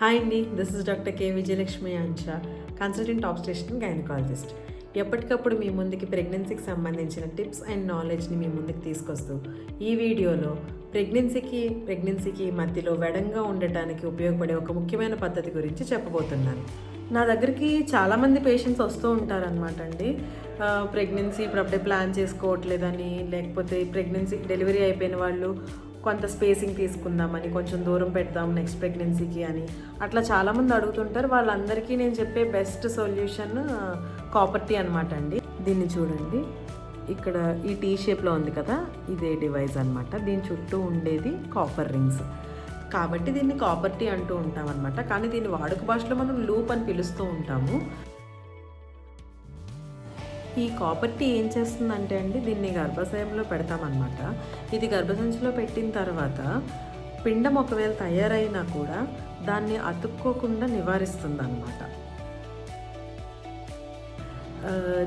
Hi అండి this is doctor K Vijayalakshmi Ancha consultant obstetrician gynaecologist ఎప్పటికప్పుడు మీ ముందుకి ప్రెగ్నెన్సీకి సంబంధించిన టిప్స్ అండ్ నాలెడ్జ్ని మీ ముందుకు తీసుకొస్తూ ఈ వీడియోలో ప్రెగ్నెన్సీకి ప్రెగ్నెన్సీకి మధ్యలో వెడంగా ఉండటానికి ఉపయోగపడే ఒక ముఖ్యమైన పద్ధతి గురించి చెప్పబోతున్నాను. నా దగ్గరికి చాలామంది పేషెంట్స్ వస్తూ ఉంటారనమాట అండి. ప్రెగ్నెన్సీ ఇప్పుడు అప్పుడే ప్లాన్ చేసుకోవట్లేదని లేకపోతే ప్రెగ్నెన్సీ డెలివరీ అయిపోయిన వాళ్ళు కొంత స్పేసింగ్ తీసుకుందామని కొంచెం దూరం పెడదాం నెక్స్ట్ ప్రెగ్నెన్సీకి అని. అట్లా చాలామంది అడుగుతుంటారు. వాళ్ళందరికీ నేను చెప్పే బెస్ట్ సొల్యూషన్ కాపర్ టీ అనమాట అండి. దీన్ని చూడండి. ఇక్కడ ఈ టీ షేప్లో ఉంది కదా ఇదే డివైస్ అనమాట దీని చుట్టూ ఉండేది కాపర్ రింగ్స్ కాబట్టి దీన్ని కాపర్ టీ అంటూ ఉంటాం అనమాట కానీ దీన్ని వాడుక భాషలో మనం లూప్ అని పిలుస్తూ ఉంటాము. ఈ కాపర్ టీ ఏం చేస్తుందంటే అండి దీన్ని గర్భాశయంలో పెడతామన్నమాట. ఇది గర్భసంచిలో పెట్టిన తర్వాత పిండం ఒకవేళ తయారైనా కూడా దాన్ని అతుక్కోకుండా నివారిస్తుంది అనమాట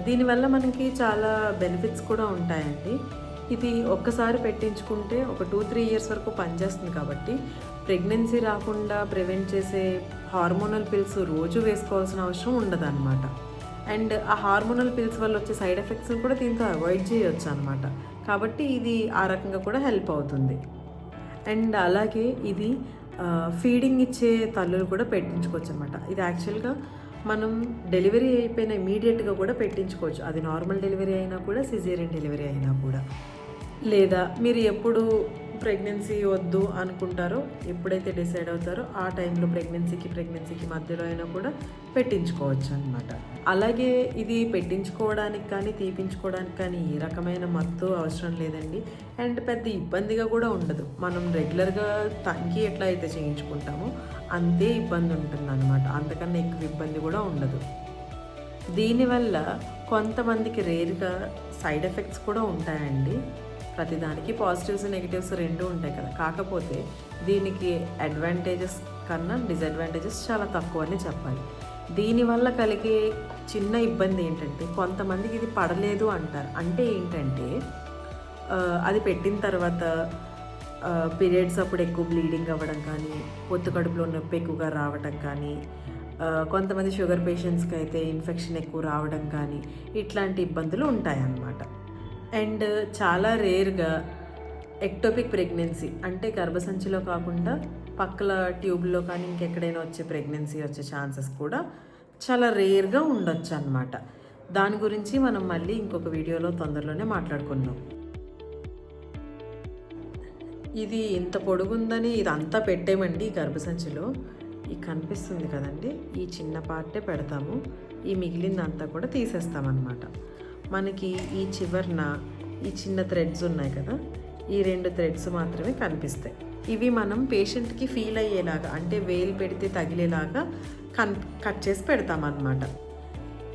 దీనివల్ల మనకి చాలా బెనిఫిట్స్ కూడా ఉంటాయండి. ఇది ఒక్కసారి పెట్టించుకుంటే ఒక టూ త్రీ ఇయర్స్ వరకు పనిచేస్తుంది కాబట్టి ప్రెగ్నెన్సీ రాకుండా ప్రివెంట్ చేసే హార్మోనల్ పిల్స్ రోజు వేసుకోవాల్సిన అవసరం ఉండదన్నమాట. అండ్ ఆ హార్మోనల్ పిల్స్ వల్ల వచ్చే సైడ్ ఎఫెక్ట్స్ని కూడా దీంతో అవాయిడ్ చేయొచ్చు అనమాట కాబట్టి ఇది ఆ రకంగా కూడా హెల్ప్ అవుతుంది. అండ్ అలాగే ఇది ఫీడింగ్ ఇచ్చే తల్లులు కూడా పెట్టించుకోవచ్చు అనమాట ఇది యాక్చువల్గా మనం డెలివరీ అయిపోయిన ఇమీడియట్గా కూడా పెట్టించుకోవచ్చు. అది నార్మల్ డెలివరీ అయినా కూడా సిజేరియన్ డెలివరీ అయినా కూడా. లేదా మీరు ఎప్పుడు ప్రెగ్నెన్సీ వద్దు అనుకుంటారో ఎప్పుడైతే డిసైడ్ అవుతారో ఆ టైంలో ప్రెగ్నెన్సీకి ప్రెగ్నెన్సీకి మధ్యలో అయినా కూడా పెట్టించుకోవచ్చు అనమాట అలాగే ఇది పెట్టించుకోవడానికి కానీ తీపించుకోవడానికి కానీ ఏ రకమైన మత్తు అవసరం లేదండి. అండ్ పెద్ద ఇబ్బందిగా కూడా ఉండదు. మనం రెగ్యులర్గా తగ్గి ఎట్లా అయితే చేయించుకుంటామో అంతే ఇబ్బంది ఉంటుంది అనమాట అంతకన్నా ఎక్కువ ఇబ్బంది కూడా ఉండదు. దీనివల్ల కొంతమందికి రేర్గా సైడ్ ఎఫెక్ట్స్ కూడా ఉంటాయండి. ప్రతిదానికి పాజిటివ్స్ నెగిటివ్స్ రెండు ఉంటాయి కదా. కాకపోతే దీనికి అడ్వాంటేజెస్ కన్నా డిసడ్వాంటేజెస్ చాలా తక్కువ అని చెప్పాలి దీనివల్ల కలిగే చిన్న ఇబ్బంది ఏంటంటే కొంతమందికి ఇది పడలేదు అంటారు. అంటే ఏంటంటే అది పెట్టిన తర్వాత పీరియడ్స్ అప్పుడు ఎక్కువ బ్లీడింగ్ అవ్వడం కానీ పొత్తు కడుపులో నొప్పి ఎక్కువగా రావడం కానీ కొంతమంది షుగర్ పేషెంట్స్కి అయితే ఇన్ఫెక్షన్ ఎక్కువ రావడం కానీ ఇట్లాంటి ఇబ్బందులు ఉంటాయన్నమాట. అండ్ చాలా రేర్గా ఎక్టోపిక్ ప్రెగ్నెన్సీ అంటే గర్భసంచిలో కాకుండా పక్కల ట్యూబ్లో కానీ ఇంకెక్కడైనా వచ్చే ప్రెగ్నెన్సీ వచ్చే ఛాన్సెస్ కూడా చాలా రేర్గా ఉండొచ్చు అనమాట దాని గురించి మనం మళ్ళీ ఇంకొక వీడియోలో తొందరలోనే మాట్లాడుకున్నాం ఇది ఇంత పొడుగుందని ఇదంతా పెట్టేమండి ఈ గర్భసంచిలో. ఈ కనిపిస్తుంది కదండి ఈ చిన్న పార్టే పెడతాము ఈ మిగిలిందంతా కూడా తీసేస్తామన్నమాట. మనకి ఈ చివరన ఈ చిన్న థ్రెడ్స్ ఉన్నాయి కదా ఈ రెండు థ్రెడ్స్ మాత్రమే కనిపిస్తాయి. ఇవి మనం పేషెంట్కి ఫీల్ అయ్యేలాగా అంటే వేలు పెడితే తగిలేలాగా కన్ కట్ చేసి పెడతామన్నమాట.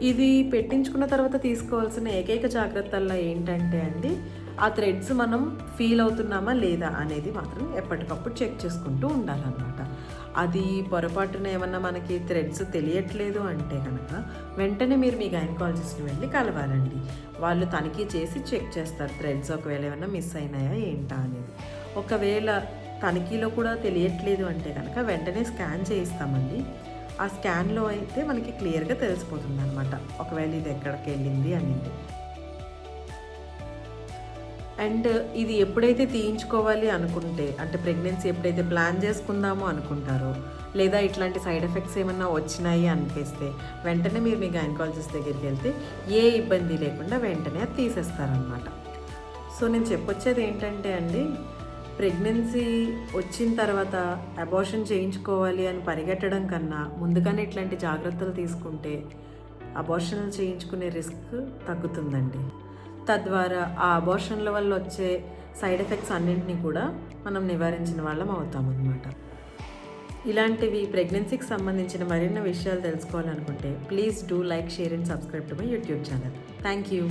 ఇది పెట్టించుకున్న తర్వాత తీసుకోవాల్సిన ఏకైక జాగ్రత్తల్లో ఏంటంటే అండి ఆ థ్రెడ్స్ మనం ఫీల్ అవుతున్నామా లేదా అనేది మాత్రం ఎప్పటికప్పుడు చెక్ చేసుకుంటూ ఉండాలన్నమాట. అది పొరపాటున ఏమన్నా మనకి థ్రెడ్స్ తెలియట్లేదు అంటే కనుక వెంటనే మీరు మీ గైనకాలజిస్ట్ని వెళ్ళి కలవాలండి. వాళ్ళు తనిఖీ చేసి చెక్ చేస్తారు థ్రెడ్స్ ఒకవేళ ఏమైనా మిస్ అయినాయా ఏంటా అనేది. ఒకవేళ తనిఖీలో కూడా తెలియట్లేదు అంటే కనుక వెంటనే స్కాన్ చేయిస్తామండి. ఆ స్కాన్లో అయితే మనకి క్లియర్గా తెలిసిపోతుంది అనమాట ఒకవేళ ఇది ఎక్కడికి వెళ్ళింది అనేది. అండ్ ఇది ఎప్పుడైతే తీయించుకోవాలి అనుకుంటే అంటే ప్రెగ్నెన్సీ ఎప్పుడైతే ప్లాన్ చేసుకుందామో అనుకుంటారో లేదా ఇట్లాంటి సైడ్ ఎఫెక్ట్స్ ఏమన్నా వచ్చినాయి అనిపిస్తే వెంటనే మీరు మీ గైనకాలజిస్ట్ దగ్గరికి వెళ్తే ఏ ఇబ్బంది లేకుండా వెంటనే అది తీసేస్తారనమాట సో నేను చెప్పొచ్చేది ఏంటంటే అండి ప్రెగ్నెన్సీ వచ్చిన తర్వాత అబార్షన్ చేయించుకోవాలి అని పరిగెట్టడం కన్నా ముందుగానే ఇట్లాంటి జాగ్రత్తలు తీసుకుంటే అబార్షన్ చేయించుకునే రిస్క్ తగ్గుతుందండి. తద్వారా ఆ అబోర్షన్ల వల్ల వచ్చే సైడ్ ఎఫెక్ట్స్ అన్నింటినీ కూడా మనం నివారించిన వాళ్ళం అవుతామన్నమాట ఇలాంటివి ప్రెగ్నెన్సీకి సంబంధించిన మరిన్ని విషయాలు తెలుసుకోవాలనుకుంటే please do like share and subscribe to my YouTube channel thank you